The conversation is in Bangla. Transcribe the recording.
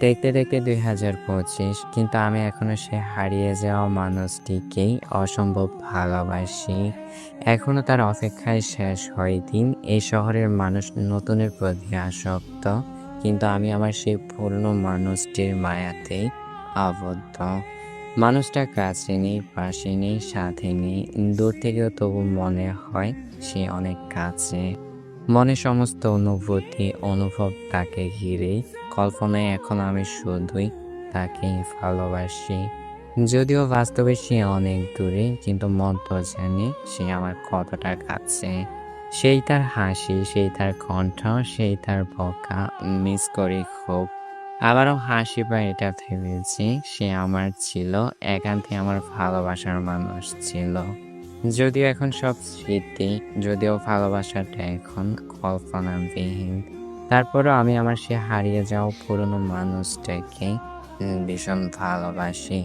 দেখতে দেখতে দুই হাজার পঁচিশ, কিন্তু আমি এখনও সে হারিয়ে যাওয়া মানুষটিকেই অসম্ভব ভালোবাসি। এখনও তার অপেক্ষায় শেষ হয় দিন। এই শহরের মানুষ নতুনের প্রতি আসক্ত, কিন্তু আমি আমার সেই পুরনো মানুষটির মায়াতেই আবদ্ধ। মানুষটা কাছে নেই, পাশে নেই, সাথে নেই, দূর থেকেও তবু মনে হয় সে অনেক কাছে। মনে সমস্ত অনুভূতি, অনুভব তাকে ঘিরে কল্পনায় এখন আমি শুধুই তাকে ভালোবাসি। যদিও বাস্তবে সে অনেক দূরে, কিন্তু মন তো জানে সে আমার কতটা কাছে। সেই তার হাসি, সেই তার কণ্ঠ, সেই তার বকা, মিস করি খুব। আবারও হাসি পায় এটা ভেবেছি সে আমার ছিল, একান্তে আমার ভালোবাসার মানুষ ছিল। যদিও এখন সব স্মৃতি, যদিও ভালোবাসাটা এখন কল্পনাবিহীন। তারপরও আমি আমার সে হারিয়ে যাওয়া পুরনো মানুষটাকে ভীষণ ভালোবাসি।